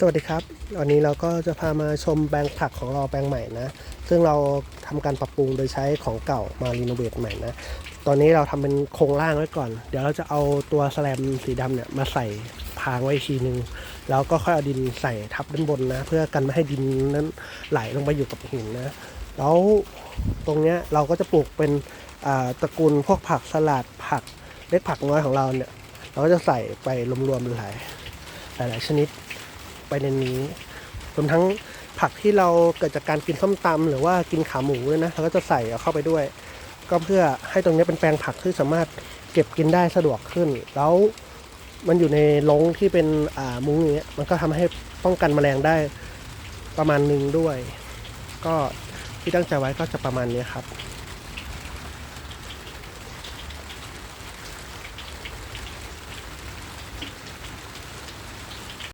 สวัสดีครับ วันนี้เราก็จะพามาชมแปลงผักของเราแปลงใหม่นะ ซึ่งเราทำการปรับปรุงโดยใช้ของเก่ามารีโนเวทใหม่นะ ตอนนี้เราทำเป็นโครงล่างไว้ก่อน เดี๋ยวเราจะเอาตัวแสลมสีดำเนี่ยมาใส่พางไว้อีกทีนึง แล้วก็ค่อยเอาดินใส่ทับด้านบนนะ เพื่อกันไม่ให้ดินนั้นไหลลงไปอยู่กับหินนะ แล้วตรงเนี้ยเราก็จะปลูกเป็นตระกูลพวกผักสลัดผักเล็กผักน้อยของเราเนี่ย เราก็จะใส่ไปรวมๆหลายหลายๆชนิด ไปในนี้รวมทั้งผักที่เราเกิดจากการกินส้มตำหรือว่ากินขาหมูด้วยนะเราก็จะใส่เอาเข้าไปด้วย ก็เพื่อให้ตรงนี้เป็นแปลงผักที่สามารถเก็บกินได้สะดวกขึ้น แล้วมันอยู่ในลงที่เป็นอ่ามุ้งอย่างเงี้ยมันก็ทำให้ป้องกันแมลงได้ประมาณหนึ่งด้วย ก็ที่ตั้งใจไว้ก็จะประมาณนี้ครับ